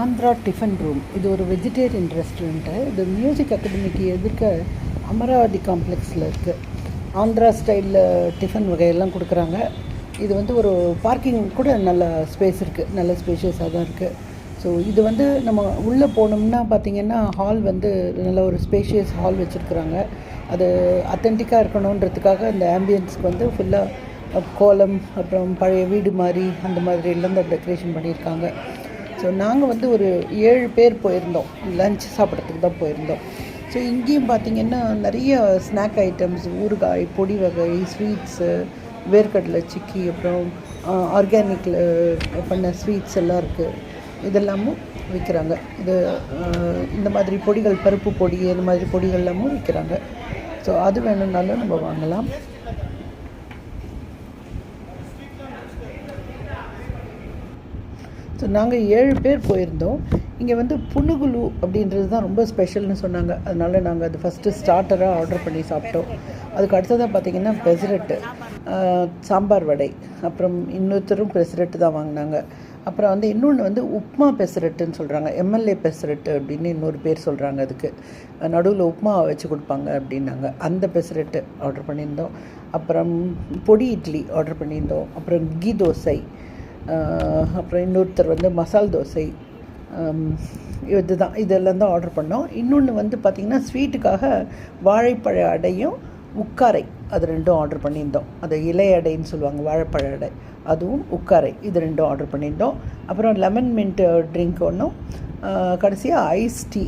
Andhra tiffin room. இது ஒரு vegetarian restaurant இது மியூசிக் அகாடமிக்கு எதிர்க்க அமராவதி காம்ப்ளெக்ஸில் இருக்குது ஆந்திரா ஸ்டைலில் டிஃபன் வகையெல்லாம் கொடுக்குறாங்க. இது வந்து ஒரு பார்க்கிங் கூட நல்ல ஸ்பேஸ் இருக்குது நல்ல ஸ்பேஷியஸாக தான் இருக்குது ஸோ இது வந்து நம்ம உள்ளே போனோம்னா பார்த்திங்கன்னா ஹால் வந்து நல்ல ஒரு ஸ்பேஷியஸ் ஹால் வச்சுருக்குறாங்க. அது அத்தென்டிக்காக இருக்கணுன்றதுக்காக இந்த ஆம்பியன்ஸ்க்கு வந்து ஃபுல்லாக கோலம் அப்புறம் பழைய வீடு மாதிரி அந்த மாதிரி எல்லாம் டெக்கரேஷன் பண்ணியிருக்காங்க. ஸோ நாங்கள் வந்து ஒரு ஏழு பேர் போயிருந்தோம். லஞ்ச் சாப்பிட்றதுக்கு தான் போயிருந்தோம். ஸோ இங்கேயும் பார்த்திங்கன்னா நிறைய ஸ்நாக் ஐட்டம்ஸ் ஊறுகாய் பொடி வகை ஸ்வீட்ஸு வேர்க்கடலை சிக்கி அப்புறம் ஆர்கானிக்கில் பண்ண ஸ்வீட்ஸ் எல்லாம் இருக்குது இதெல்லாமும் விற்கிறாங்க இது இந்த மாதிரி பொடிகள் பருப்பு பொடி இந்த மாதிரி பொடிகள் எல்லாமும் விற்கிறாங்க ஸோ அது வேணும்னாலும் நம்ம வாங்கலாம். ஸோ நாங்கள் ஏழு பேர் போயிருந்தோம். இங்கே வந்து புனுகுலு அப்படின்றது தான் ரொம்ப ஸ்பெஷல்னு சொன்னாங்க. அதனால் நாங்கள் அது ஃபஸ்ட்டு ஸ்டார்டராக ஆர்டர் பண்ணி சாப்பிட்டோம். அதுக்கு அடுத்ததாக பார்த்தீங்கன்னா பெசரட்டு சாம்பார் வடை அப்புறம் இன்னொருத்தரும் பெசரட்டு தான் வாங்கினாங்க. அப்புறம் வந்து இன்னொன்று வந்து உப்மா பெசரட்டுன்னு சொல்கிறாங்க எம்எல்ஏ பெசரட்டு அப்படின்னு இன்னொரு பேர் சொல்கிறாங்க அதுக்கு. நடுவில் உப்மா வச்சு கொடுப்பாங்க அப்படின்னாங்க. அந்த பெசரட்டு ஆர்டர் பண்ணியிருந்தோம். அப்புறம் பொடி இட்லி ஆர்டர் பண்ணியிருந்தோம். அப்புறம் கீ தோசை அப்புறம் இன்னொருத்தர் வந்து மசால் தோசை. இது இதுதான் இதெல்லாம் தான் ஆர்டர் பண்ணோம். இன்னொன்று வந்து பார்த்திங்கன்னா ஸ்வீட்டுக்காக வாழைப்பழ அடையும் உக்காரை. அது ரெண்டும் ஆர்டர் பண்ணியிருந்தோம். அது இலை அடைன்னு சொல்லுவாங்க வாழைப்பழ அடை. அதுவும் உக்காரை. இது ரெண்டும் ஆர்டர் பண்ணியிருந்தோம். அப்புறம் லெமன் மின்ட் ட்ரிங்க் ஒன்றும் கடைசியாக ஐஸ் டீ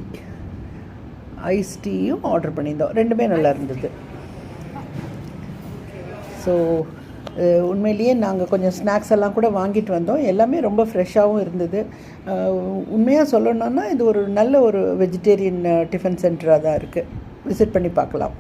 ஐஸ் டீயும் ஆர்டர் பண்ணியிருந்தோம். ரெண்டுமே நல்லா இருந்தது. ஸோ உண்மையிலேயே நாங்கள் கொஞ்சம் ஸ்நாக்ஸ் எல்லாம் கூட வாங்கிட்டு வந்தோம். எல்லாமே ரொம்ப ஃப்ரெஷ்ஷாகவும் இருந்தது. உண்மையாக சொல்லணுன்னா இது ஒரு நல்ல ஒரு வெஜிடேரியன் டிஃபன் சென்டராக தான் இருக்குது விசிட் பண்ணி பார்க்கலாம்.